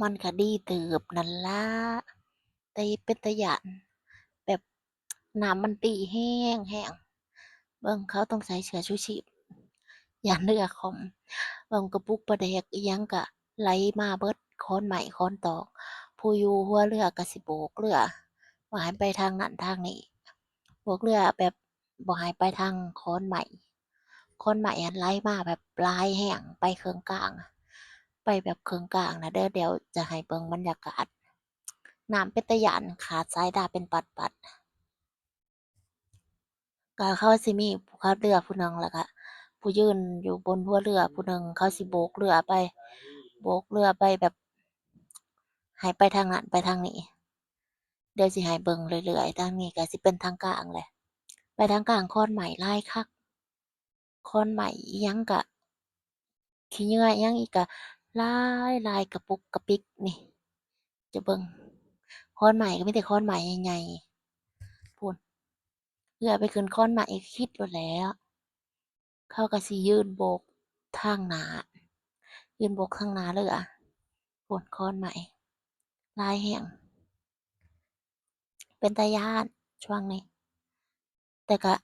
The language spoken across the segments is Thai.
มันก็ดีเติบนั่นล่ะแต่เป็นตาย้านแบบน้ำมันตีแรงแรงเบิ่งเขาต้องใส่เสื้อชูชีพย้านเรือคว่ำเบิ่งกระปุกปลาแดกยังก็ไหลมาเบิดค้อนไม้ค้อนตอก ผู้อยู่หัวเรือก็สิโบกเรือว่าให้ไปทางนั้นทางนี้โบกเรือแบบบ่ให้ไปทางค้อนไม้ค้อนไม้อะไหลมาแบบหลายแรงไปครึ่งกลาง ไปแบบเครึ่งกลางนะเด้อเดี๋ยวจะให้เบิ่งบรรยากาศน้ำเป็นตาย้านขาดสายตาเป็นปัดๆก็เขาสิมีผู้ขับเรือผู้หนึ่งแล้วก็ผู้ยืนอยู่บนหัวเรือผู้หนึ่งเขาสิโบกเรือไป โบกเรือไปแบบให้ไปทางนั้นไปทางนี้ เดี๋ยวสิให้เบิ่งเรื่อยๆทางนี้ก็สิเป็นทางกลางแหละไปทางกลางค้อนไม้หลายคักค้อนไม้อิหยังก็ขี้เงื่ออิหยังอีกก็ห ลายลายกระปุกกระปิกนี่ จะเบิ่งค้อนไม้ก็ไมีแต่ค้อนไม้ใหญ่ๆพู้นเรื่อไปขึ้นค้อนไม้คิดโลดแล้ว เข้าก็สิยืนโบกทางหนายืนโบกทางหนาเรือพู้นค้อนไม้หลายแรงเป็นตายานช่วงนี้ แต่ก็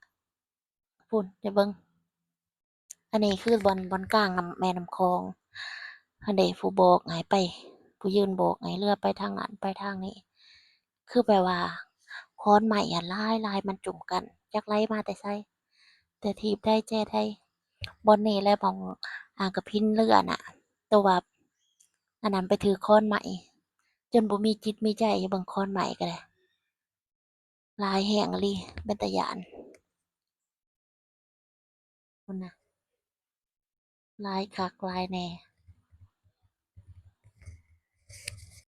พู้นไปเบิ่งอันนี้คือบอนบ่อนกลางน้ำแม่น้ำคลอง หั้นเดะผู้โบกให้ไป ผู้ยืนโบกให้เรือไปทางนั้นไปทางนี้ คือแบบว่าค้อนไม้อะหลายมันจุ่มกันจักไหลมาแต่ไสแต่ทีบได้แจ้ได้บอนนี้และหม้องอ่างกะพินเรือน่ะแต่ว่าอันนั้นไปถือค้อนไม้จนบ่มีจิตมีใจบิ่งค้อนไม้ก็ได้ลายแรงอีหลีเป็นตาย้านพู้นน่ะลายคักลายแน่